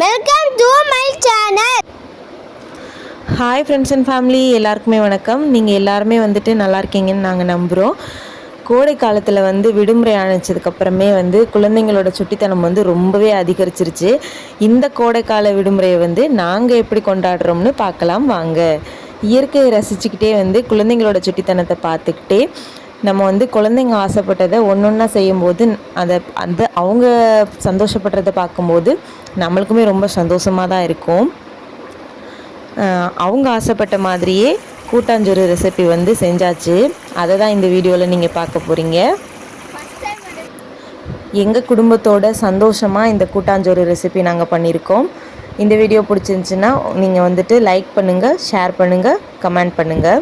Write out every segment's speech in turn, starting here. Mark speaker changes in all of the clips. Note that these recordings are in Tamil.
Speaker 1: Welcome to my channel
Speaker 2: hi friends and family எல்லாருக்குமே வணக்கம். நீங்கள் எல்லாருமே வந்துட்டு நல்லா இருக்கீங்கன்னு நாங்கள் நம்புகிறோம் கோடை காலத்தில் வந்து விடுமுறை அணைச்சதுக்கப்புறமே வந்து குழந்தைங்களோட சுட்டித்தனம் வந்து ரொம்பவே அதிகரிச்சிருச்சு. இந்த கோடைக்கால விடுமுறையை வந்து நாங்கள் எப்படி கொண்டாடுறோம்னு பார்க்கலாம். வாங்க. இயற்கையை ரசிச்சுக்கிட்டே வந்து குழந்தைங்களோட சுட்டித்தனத்தை பார்த்துக்கிட்டே நம்ம வந்து குழந்தைங்க ஆசைப்பட்டதை ஒன்று ஒன்றா செய்யும்போது அதை அந்த அவங்க சந்தோஷப்படுறதை பார்க்கும்போது நம்மளுக்குமே ரொம்ப சந்தோஷமாக தான் இருக்கும். அவங்க ஆசைப்பட்ட மாதிரியே கூட்டாஞ்சோறு ரெசிபி வந்து செஞ்சாச்சு. அதை தான் இந்த வீடியோவில் நீங்கள் பார்க்க போகிறீங்க எங்கள் குடும்பத்தோட சந்தோஷமாக இந்த கூட்டாஞ்சோறு ரெசிபி நாங்கள் பண்ணியிருக்கோம். இந்த வீடியோ பிடிச்சிருந்துச்சுன்னா நீங்கள் வந்துட்டு லைக் பண்ணுங்கள் ஷேர் பண்ணுங்கள் கமெண்ட் பண்ணுங்கள்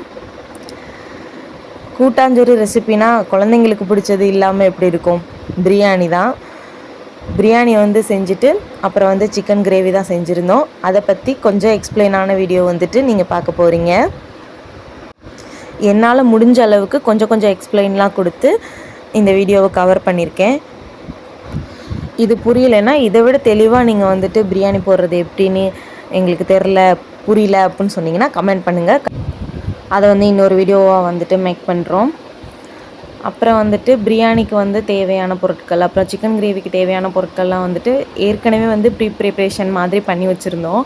Speaker 2: கூட்டாஞ்சோறு ரெசிபினா குழந்தைங்களுக்கு பிடிச்சது இல்லாமல் எப்படி இருக்கும்? பிரியாணி தான். பிரியாணி வந்து செஞ்சுட்டு அப்புறம் வந்து சிக்கன் கிரேவி தான் செஞ்சுருந்தோம். அதை பற்றி கொஞ்சம் எக்ஸ்பிளைனான வீடியோ வந்துட்டு நீங்கள் பார்க்க போகிறீங்க என்னால் முடிஞ்ச அளவுக்கு கொஞ்சம் கொஞ்சம் எக்ஸ்பிளைன்லாம் கொடுத்து இந்த வீடியோவை கவர் பண்ணியிருக்கேன். இது புரியலைன்னா இதை விட தெளிவாக நீங்கள் வந்துட்டு பிரியாணி போடுறது எப்படின்னு எங்களுக்கு தெரில புரியல அப்படின்னு சொன்னீங்கன்னா கமெண்ட் பண்ணுங்கள் அதை வந்து இன்னொரு வீடியோவாக வந்துட்டு மேக் பண்ணுறோம் அப்புறம் வந்துட்டு பிரியாணிக்கு வந்து தேவையான பொருட்கள் அப்புறம் சிக்கன் கிரேவிக்கு தேவையான பொருட்கள்லாம் வந்துட்டு ஏற்கனவே வந்து ப்ரீ ப்ரிப்ரேஷன் மாதிரி பண்ணி வச்சுருந்தோம்.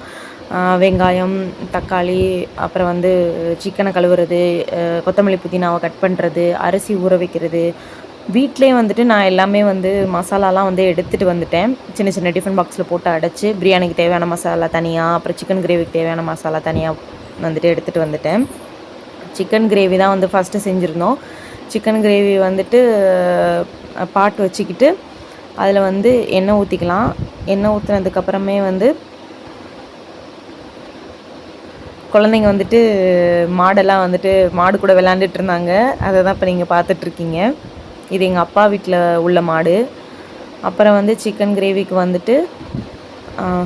Speaker 2: வெங்காயம் தக்காளி அப்புறம் வந்து சிக்கனை கழுவுறது கொத்தமல்லி புதினாவை கட் பண்ணுறது அரிசி ஊற வைக்கிறது. வீட்டிலே வந்துட்டு நான் எல்லாமே வந்து மசாலாலாம் வந்து எடுத்துகிட்டு வந்துட்டேன். சின்ன சின்ன டிஃபன் பாக்ஸில் போட்டு அடைச்சி பிரியாணிக்கு தேவையான மசாலா தனியாக அப்புறம் சிக்கன் கிரேவிக்கு தேவையான மசாலா தனியாக வந்துட்டு எடுத்துகிட்டு வந்துட்டேன். சிக்கன் கிரேவி தான் வந்து ஃபஸ்ட்டு செஞ்சுருந்தோம். சிக்கன் கிரேவி வந்துட்டு பாட்டு வச்சுக்கிட்டு அதில் வந்து எண்ணெய் ஊற்றிக்கலாம் எண்ணெய் ஊற்றுனதுக்கப்புறமே வந்து குழந்தைங்க வந்துட்டு மாடெல்லாம் வந்துட்டு மாடு கூட விளாண்டுட்டு இருந்தாங்க. அதை தான் இப்போ நீங்கள் பார்த்துட்ருக்கீங்க. இது எங்கள் அப்பா வீட்டில் உள்ள மாடு. அப்புறம் வந்து சிக்கன் கிரேவிக்கு வந்துட்டு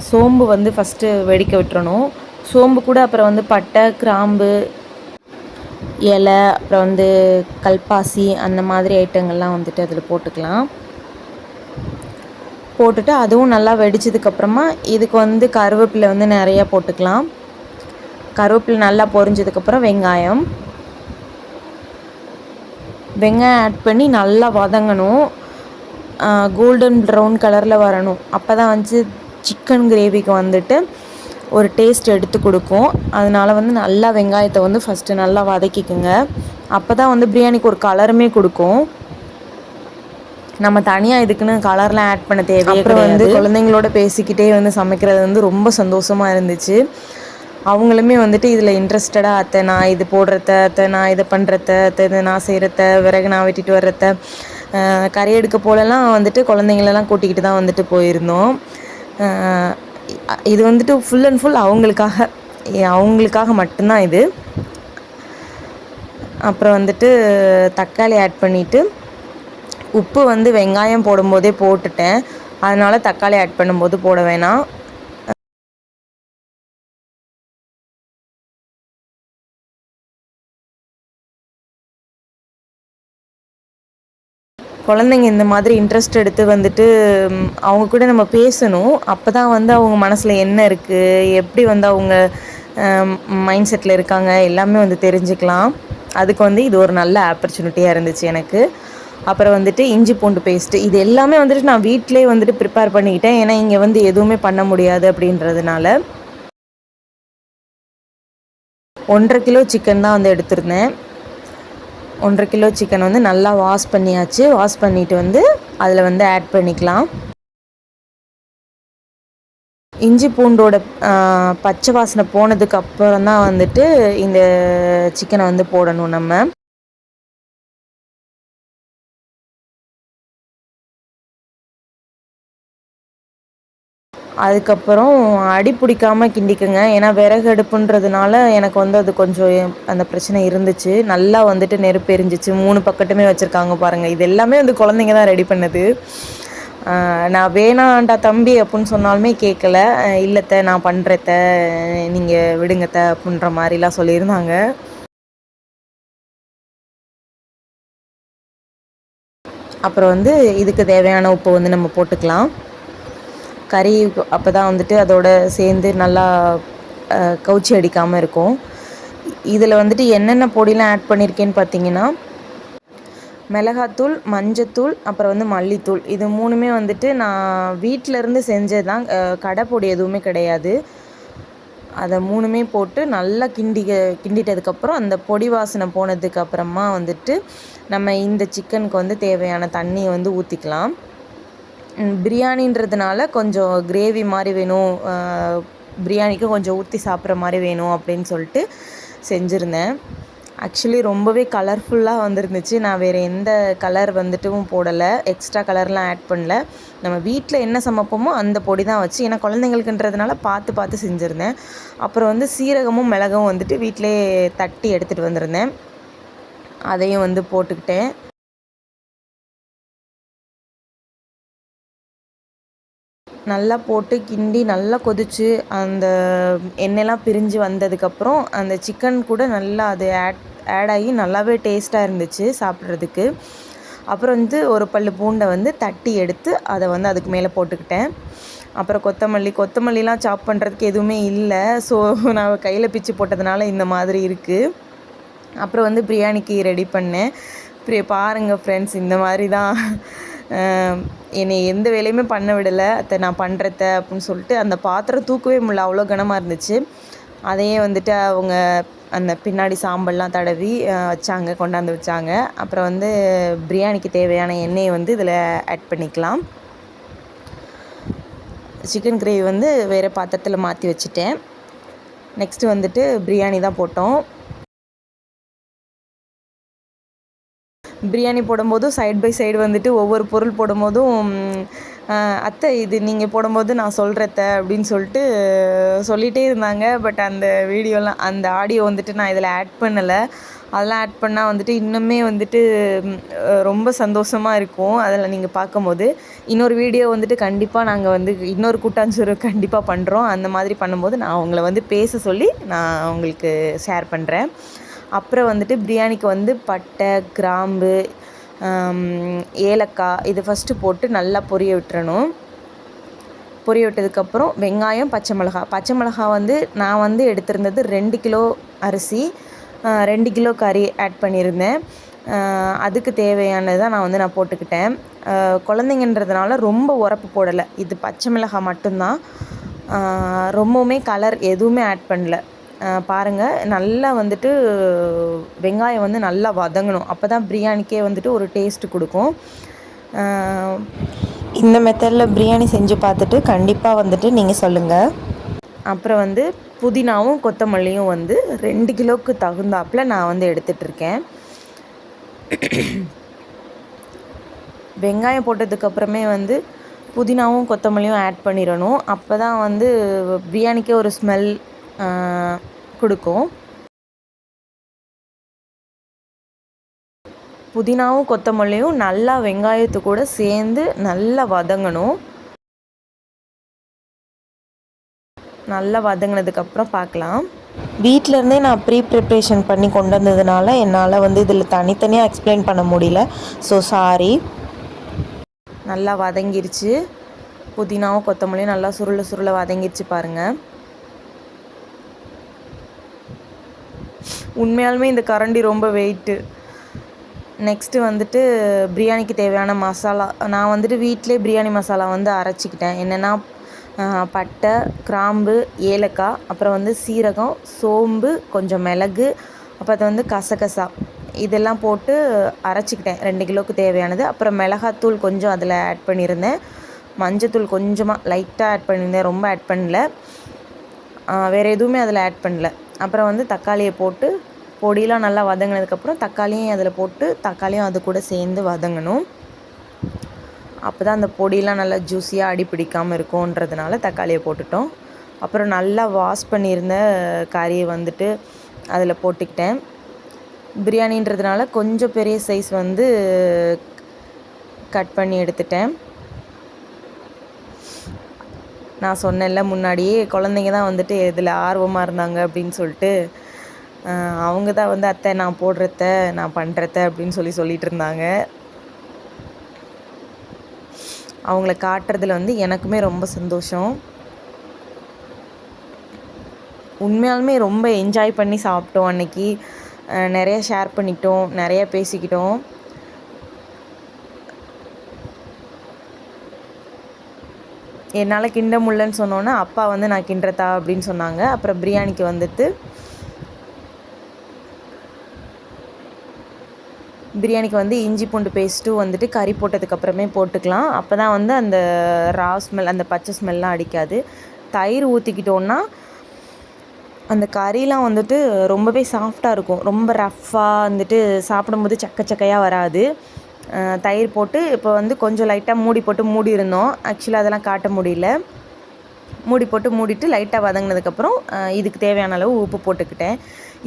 Speaker 2: சோம்பு வந்து ஃபஸ்ட்டு வெடிக்க விட்டுறணும். சோம்பு கூட அப்புறம் வந்து பட்டை கிராம்பு இலை அப்புறம் வந்து கல்பாசி அந்த மாதிரி ஐட்டங்கள்லாம் வந்துட்டு அதில் போட்டுக்கலாம். போட்டுட்டு அதுவும் நல்லா வெடிச்சதுக்கப்புறமா இதுக்கு வந்து கருவேப்பிலை வந்து நிறையா போட்டுக்கலாம். கருவேப்பிலை நல்லா பொரிஞ்சதுக்கப்புறம் வெங்காயம். வெங்காயம் ஆட் பண்ணி நல்லா வதங்கணும். கோல்டன் ப்ரௌன் கலரில் வரணும். அப்போ தான் வந்து சிக்கன் கிரேவிக்கு வந்துட்டு ஒரு டேஸ்ட் எடுத்து கொடுக்கும். அதனால வந்து நல்லா வெங்காயத்தை வந்து ஃபஸ்ட்டு நல்லா வதக்கிக்குங்க. அப்போ தான் வந்து பிரியாணிக்கு ஒரு கலருமே கொடுக்கும். நம்ம தனியாக இதுக்குன்னு கலர்லாம் ஆட் பண்ண தேவையே அப்புறம் வந்து குழந்தைங்களோட பேசிக்கிட்டே வந்து சமைக்கிறது வந்து ரொம்ப சந்தோஷமாக இருந்துச்சு. அவங்களுமே வந்துட்டு இதில் இன்ட்ரெஸ்டடாக அத்தை நான் இது போடுறத அத்தை நான் இதை பண்ணுறத அத்தை இதை நான் செய்கிறத விறகு நான் வெட்டிட்டு வர்றத கறி எடுக்க போலலாம் வந்துட்டு குழந்தைங்களெல்லாம் கூட்டிக்கிட்டு தான் வந்துட்டு போயிருந்தோம். இது வந்துட்டு ஃபுல் அண்ட் ஃபுல் அவங்களுக்காக அவங்களுக்காக மட்டும்தான் இது. அப்புறம் வந்துட்டு தக்காளி ஆட் பண்ணிவிட்டு உப்பு வந்து வெங்காயம் போடும்போதே போட்டுட்டேன். அதனால் தக்காளி ஆட் பண்ணும்போது போட வேணாம். குழந்தைங்க இந்த மாதிரி இன்ட்ரெஸ்ட் எடுத்து வந்துட்டு அவங்க கூட நம்ம பேசணும். அப்போ தான் வந்து அவங்க மனசில் என்ன இருக்குது எப்படி வந்து அவங்க மைண்ட் செட்டில் இருக்காங்க எல்லாமே வந்து தெரிஞ்சுக்கலாம். அதுக்கு வந்து இது ஒரு நல்ல ஆப்பர்ச்சுனிட்டியாக இருந்துச்சு எனக்கு. அப்புறம் வந்துட்டு இஞ்சி பூண்டு பேஸ்ட்டு இது எல்லாமே வந்துட்டு நான் வீட்டிலே வந்துட்டு ப்ரிப்பேர் பண்ணிக்கிட்டேன். ஏன்னா இங்கே வந்து எதுவுமே பண்ண முடியாது அப்படின்றதுனால. ஒன்றரை கிலோ சிக்கன் தான் வந்து எடுத்திருந்தேன். ஒன்றரை கிலோ சிக்கன் வந்து நல்லா வாஷ் பண்ணியாச்சு. வாஷ் பண்ணிவிட்டு வந்து அதில் வந்து ஆட் பண்ணிக்கலாம். இஞ்சி பூண்டோட பச்சை வாசனை போனதுக்கு அப்புறம் தான் வந்துட்டு இந்த சிக்கனை வந்து போடணும் நம்ம. அதுக்கப்புறம் அடி பிடிக்காம கிண்டிக்குங்க. ஏன்னா விறகு அடுப்புன்றதுனால எனக்கு வந்து அது கொஞ்சம் அந்த பிரச்சனை இருந்துச்சு. நல்லா வந்துட்டு நெருப்பு எரிஞ்சிச்சு. மூணு பக்கட்டுமே வச்சுருக்காங்க பாருங்கள் இது எல்லாமே வந்து குழந்தைங்க தான் ரெடி பண்ணது. நான் வேணாண்டா தம்பி அப்படின்னு சொன்னாலுமே கேட்கல இல்லைத்த நான் பண்ணுறத்த நீங்கள் விடுங்கத்த அப்படின்ற மாதிரிலாம் சொல்லியிருந்தாங்க. அப்புறம் வந்து இதுக்கு தேவையான உப்பு வந்து நம்ம போட்டுக்கலாம். கறி அப்போ தான் வந்துட்டு அதோட சேர்ந்து நல்லா கவுச்சி அடிக்காமல் இருக்கும். இதில் வந்துட்டு என்னென்ன பொடிலாம் ஆட் பண்ணியிருக்கேன்னு பார்த்தீங்கன்னா மிளகாத்தூள் மஞ்சத்தூள் அப்புறம் வந்து மல்லித்தூள். இது மூணுமே வந்துட்டு நான் வீட்டில் இருந்து செஞ்சது தான் கடை பொடி எதுவுமே கிடையாது. அதை மூணுமே போட்டு நல்லா கிண்டி கிண்டிட்டதுக்கப்புறம் அந்த பொடி வாசனை போனதுக்கு அப்புறமா வந்துட்டு நம்ம இந்த சிக்கனுக்கு வந்து தேவையான தண்ணியை வந்து ஊற்றிக்கலாம் பிரியாணின்றதுனால கொஞ்சம் கிரேவி மாதிரி வேணும் பிரியாணிக்கு கொஞ்சம் ஊற்றி சாப்பிட்ற மாதிரி வேணும் அப்படின்னு சொல்லிட்டு செஞ்சுருந்தேன். ஆக்சுவலி ரொம்பவே கலர்ஃபுல்லாக வந்துருந்துச்சு. நான் வேறு எந்த கலர் வந்துட்டும் போடலை. எக்ஸ்ட்ரா கலர்லாம் ஆட் பண்ணல. நம்ம வீட்டில் என்ன சமைப்போமோ அந்த பொடி தான் வச்சு ஏன்னா குழந்தைங்களுக்குன்றதுனால பார்த்து பார்த்து செஞ்சுருந்தேன். அப்புறம் வந்து சீரகமும் மிளகும் வந்துட்டு வீட்டிலே தட்டி எடுத்துகிட்டு வந்திருந்தேன். அதையும் வந்து போட்டுக்கிட்டேன். நல்லா போட்டு கிண்டி நல்லா கொதிச்சு அந்த எண்ணெய்லாம் பிரிஞ்சு வந்ததுக்கப்புறம் அந்த சிக்கன் கூட நல்லா அது ஆட் ஆட் ஆகி நல்லாவே டேஸ்ட்டாக இருந்துச்சு சாப்பிட்றதுக்கு. அப்புறம் வந்து ஒரு பல் பூண்டை வந்து தட்டி எடுத்து அதை வந்து அதுக்கு மேலே போட்டுக்கிட்டேன். அப்புறம் கொத்தமல்லி கொத்தமல்லிலாம் சாப் பண்ணுறதுக்கு எதுவுமே இல்லை. ஸோ நான் கையில் பிச்சு போட்டதுனால இந்த மாதிரி இருக்குது அப்புறம் வந்து பிரியாணிக்கு ரெடி பண்ணேன். பாருங்கள் ஃப்ரெண்ட்ஸ் இந்த மாதிரி தான். என்னை எந்த வேலையுமே பண்ண விடலை. அத்தை நான் பண்ணுறத அப்படின்னு சொல்லிட்டு அந்த பாத்திரம் தூக்கவே முடியல. அவ்வளோ கனமாக இருந்துச்சு. அதையே வந்துட்டு அவங்க அந்த பின்னாடி சாம்பல்லாம் தடவி வச்சாங்க கொண்டாந்து வச்சாங்க. அப்புறம் வந்து பிரியாணிக்கு தேவையான எண்ணெயை வந்து இதில் ஆட் பண்ணிக்கலாம். சிக்கன் கிரேவி வந்து வேறு பாத்திரத்தில் மாற்றி வச்சுட்டேன். நெக்ஸ்ட்டு வந்துட்டு பிரியாணி தான் போட்டோம். பிரியாணி போடும்போதும் சைட் பை சைடு வந்துட்டு ஒவ்வொரு பொருள் போடும்போதும் அத்தை இது நீங்கள் போடும்போது நான் சொல்கிறத்த அப்படின்னு சொல்லிட்டு சொல்லிகிட்டே இருந்தாங்க. பட் அந்த வீடியோலாம் அந்த ஆடியோ வந்துட்டு நான் இதில் ஆட் பண்ணலை. அதெல்லாம் ஆட் பண்ணால் வந்துட்டு இன்னுமே வந்துட்டு ரொம்ப சந்தோஷமாக இருக்கும் அதில் நீங்கள் பார்க்கும்போது. இன்னொரு வீடியோ வந்துட்டு கண்டிப்பாக நாங்கள் வந்து இன்னொரு கூட்டாஞ்சோறு கண்டிப்பாக பண்ணுறோம் அந்த மாதிரி பண்ணும்போது நான் அவங்கள வந்து பேச சொல்லி நான் உங்களுக்கு ஷேர் பண்ணுறேன் அப்புறம் வந்துட்டு பிரியாணிக்கு வந்து பட்டை கிராம்பு ஏலக்காய் இது ஃபஸ்ட்டு போட்டு நல்லா பொரிய விட்டுறணும். பொரிய விட்டதுக்கப்புறம் வெங்காயம் பச்சை மிளகா. பச்சை மிளகா வந்து நான் வந்து எடுத்திருந்தது ரெண்டு கிலோ அரிசி ரெண்டு கிலோ கறி ஆட் பண்ணியிருந்தேன். அதுக்கு தேவையானதை நான் வந்து நான் போட்டுக்கிட்டேன். குழந்தைங்கன்றதுனால ரொம்ப உரப்பு போடலை. இது பச்சை மிளகாய் மட்டும்தான். ரொம்பவுமே கலர் எதுவுமே ஆட் பண்ணல. பாருங்கள் நல்லா வந்துட்டு வெங்காயம் வந்து நல்லா வதங்கணும். அப்போ தான் பிரியாணிக்கே வந்துட்டு ஒரு டேஸ்ட் கொடுக்கும். இந்த மெத்தடில் பிரியாணி செஞ்சு பார்த்துட்டு கண்டிப்பாக வந்துட்டு நீங்கள் சொல்லுங்கள் அப்புறம் வந்து புதினாவும் கொத்தமல்லியும் வந்து ரெண்டு கிலோவுக்கு தகுந்தாப்புல நான் வந்து எடுத்துகிட்ருக்கேன் வெங்காயம் போட்டதுக்கப்புறமே வந்து புதினாவும் கொத்தமல்லியும் ஆட் பண்ணிடணும். அப்போ தான் வந்து பிரியாணிக்கே ஒரு ஸ்மெல் கொடுக்கும். புதினாவும் கொத்தமல்லியும் நல்லா வெங்காயத்து கூட சேர்ந்து நல்லா வதங்கணும். நல்லா வதங்கினதுக்கப்புறம் பார்க்கலாம். வீட்டிலேருந்தே நான் ப்ரீ ப்ரிப்ரேஷன் பண்ணி கொண்டு வந்ததுனால என்னால் வந்து இதில் தனித்தனியாக எக்ஸ்பிளைன் பண்ண முடியல. ஸோ சாரி நல்லா வதங்கிருச்சு. புதினாவும் கொத்தமல்லியும் நல்லா சுருள சுருள வதங்கிருச்சு பாருங்கள் உண்மையாலுமே இந்த கரண்டி ரொம்ப வெயிட்டு நெக்ஸ்ட்டு வந்துட்டு பிரியாணிக்கு தேவையான மசாலா. நான் வந்துட்டு வீட்டிலே பிரியாணி மசாலா வந்து அரைச்சிக்கிட்டேன். என்னென்னா பட்டை கிராம்பு ஏலக்காய் அப்புறம் வந்து சீரகம் சோம்பு கொஞ்சம் மிளகு அப்போ அது வந்து கசகசா. இதெல்லாம் போட்டு அரைச்சிக்கிட்டேன். ரெண்டு கிலோவுக்கு தேவையானது. அப்புறம் மிளகாத்தூள் கொஞ்சம் அதில் ஆட் பண்ணியிருந்தேன். மஞ்சத்தூள் கொஞ்சமாக லைட்டாக ஆட் பண்ணியிருந்தேன். ரொம்ப ஆட் பண்ணல. வேறு எதுவுமே அதில் ஆட் பண்ணல. அப்புறம் வந்து தக்காளியை போட்டு பொடியெலாம் நல்லா வதங்கினதுக்கப்புறம் தக்காளியும் அதில் போட்டு தக்காளியும் அது கூட சேர்ந்து வதங்கணும். அப்போ தான் அந்த பொடியெலாம் நல்லா ஜூஸியாக அடி பிடிக்காமல் இருக்கும்ன்றதுனால தக்காளியை போட்டுட்டோம். அப்புறம் நல்லா வாஷ் பண்ணியிருந்த கறியை வந்துட்டு அதில் போட்டுக்கிட்டேன். பிரியாணின்றதுனால கொஞ்சம் பெரிய சைஸ் வந்து கட் பண்ணி எடுத்துட்டேன். நான் சொன்னேன்ல முன்னாடியே குழந்தைங்க தான் வந்துட்டு இதில் ஆர்வமாக இருந்தாங்க அப்படின்னு சொல்லிட்டு அவங்க தான் வந்து அத்தை நான் போடுறத நான் பண்ணுறத அப்படின்னு சொல்லி சொல்லிட்டு இருந்தாங்க. அவங்கள காட்டுறதுல வந்து எனக்குமே ரொம்ப சந்தோஷம். உண்மையாலுமே ரொம்ப என்ஜாய் பண்ணி சாப்பிட்டோம் அன்னைக்கு. நிறைய ஷேர் பண்ணிக்கிட்டோம் நிறைய பேசிக்கிட்டோம். என்னால் கிண்ட முடியலன்னு சொன்னோன்னே அப்பா வந்து நான் கிண்டுறதா? அப்படின்னு சொன்னாங்க. அப்புறம் பிரியாணிக்கு வந்துட்டு பிரியாணிக்கு வந்து இஞ்சி பூண்டு பேஸ்ட்டும் வந்துட்டு கறி போட்டதுக்கப்புறமே போட்டுக்கலாம். அப்போ தான் வந்து அந்த ரா ஸ்மெல் அந்த பச்சை ஸ்மெல்லாம் அடிக்காது. தயிர் ஊற்றிக்கிட்டோன்னா அந்த கறிலாம் வந்துட்டு ரொம்பவே சாஃப்டாக இருக்கும். ரொம்ப ரஃப்பாக வந்துட்டு சாப்பிடும்போது சக்க சக்கையாக வராது. தயிர் போட்டு இப்போ வந்து கொஞ்சம் லைட்டாக மூடி போட்டு மூடி இருந்தோம் ஆக்சுவலாக அதெல்லாம் காட்ட முடியல. மூடி போட்டு மூடிட்டு லைட்டாக வதங்கினதுக்கப்புறம் இதுக்கு தேவையான அளவு உப்பு போட்டுக்கிட்டேன்.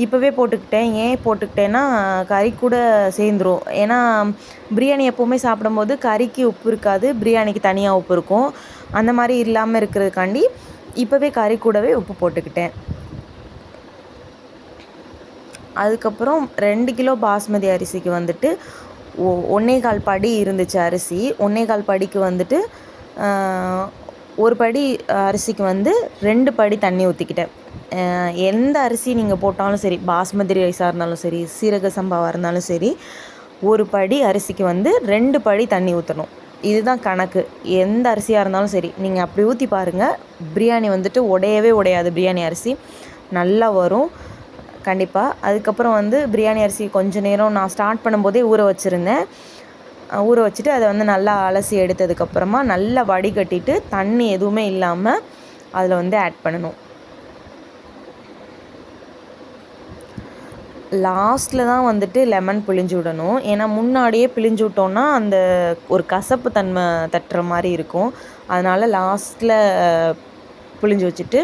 Speaker 2: இப்போவே போட்டுக்கிட்டேன். ஏன் போட்டுக்கிட்டேன்னா கறி கூட சேர்ந்துரும். ஏன்னா பிரியாணி எப்போவுமே சாப்பிடும்போது கறிக்கு உப்பு இருக்காது பிரியாணிக்கு தனியாக உப்பு இருக்கும். அந்த மாதிரி இல்லாமல் இருக்கிறதுக்காண்டி இப்போவே கறி கூடவே உப்பு போட்டுக்கிட்டேன். அதுக்கப்புறம் ரெண்டு கிலோ பாஸ்மதி அரிசிக்கு வந்துட்டு ஒன்றே கால் படி இருந்துச்சு அரிசி. ஒன்றே கால் படிக்கு வந்துட்டு ஒரு படி அரிசிக்கு வந்து ரெண்டு படி தண்ணி ஊற்றிக்கிட்டேன் எந்த அரிசி நீங்கள் போட்டாலும் சரி பாஸ்மதி ரைஸாக இருந்தாலும் சரி சீரக சம்பாவாக இருந்தாலும் சரி ஒரு படி அரிசிக்கு வந்து ரெண்டு படி தண்ணி ஊற்றணும் இதுதான் கணக்கு. எந்த அரிசியாக இருந்தாலும் சரி நீங்கள் அப்படி ஊற்றி பாருங்கள் பிரியாணி வந்துட்டு உடையவே உடையாது பிரியாணி அரிசி. நல்லா வரும். கண்டிப்பாக அதுக்கப்புறம் வந்து பிரியாணி அரிசி கொஞ்சம் நேரம் நான் ஸ்டார்ட் பண்ணும்போதே ஊற வச்சுருந்தேன். ஊற வச்சுட்டு அதை வந்து நல்லா அலசி எடுத்ததுக்கப்புறமா நல்லா வடிகட்டிட்டு தண்ணி எதுவுமே இல்லாமல் அதில் வந்து ஆட் பண்ணணும். லாஸ்ட்டில் தான் வந்துட்டு லெமன் பிழிஞ்சு விடணும். ஏன்னா முன்னாடியே பிழிஞ்சு விட்டோன்னா அந்த ஒரு கசப்பு தன்மை தட்டுற மாதிரி இருக்கும். அதனால் லாஸ்ட்டில் பிழிஞ்சு வச்சுட்டு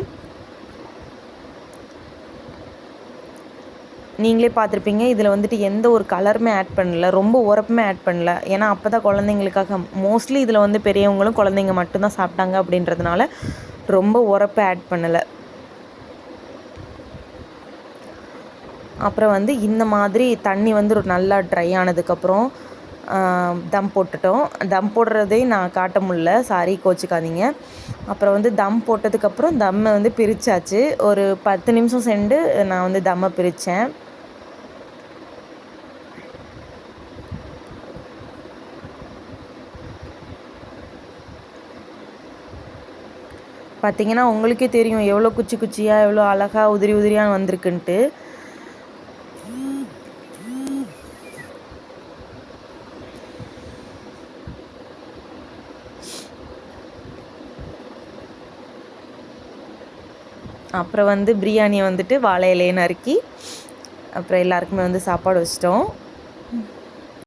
Speaker 2: நீங்களே பார்த்துருப்பீங்க. இதில் வந்துட்டு எந்த ஒரு கலருமே ஆட் பண்ணல. ரொம்ப உரப்புமே ஆட் பண்ணல. ஏன்னா அப்போ தான் குழந்தைங்களுக்காக மோஸ்ட்லி இதில் வந்து பெரியவங்களும் குழந்தைங்க மட்டும்தான் சாப்பிட்டாங்க அப்படின்றதுனால ரொம்ப உரப்பு ஆட் பண்ணலை. அப்புறம் வந்து இந்த மாதிரி தண்ணி வந்து ஒரு நல்லா ட்ரை ஆனதுக்கப்புறம் தம் போட்டுட்டோம். தம் போடுறதே நான் காட்ட முடில சாரி கோச்சிக்காதீங்க. அப்புறம் வந்து தம் போட்டதுக்கப்புறம் தம்மை வந்து பிரித்தாச்சு ஒரு பத்து நிமிஷம் சென்று நான் வந்து தம்மை பிரித்தேன் பார்த்தீங்கன்னா உங்களுக்கே தெரியும் எவ்வளோ குச்சி குச்சியாக எவ்வளோ அழகாக உதிரி உதிரியாக வந்திருக்குன்ட்டு. அப்புறம் வந்து பிரியாணியை வந்துட்டு வாழை இலையை நறுக்கி அப்புறம் எல்லாருக்குமே வந்து சாப்பாடு வச்சிட்டோம்.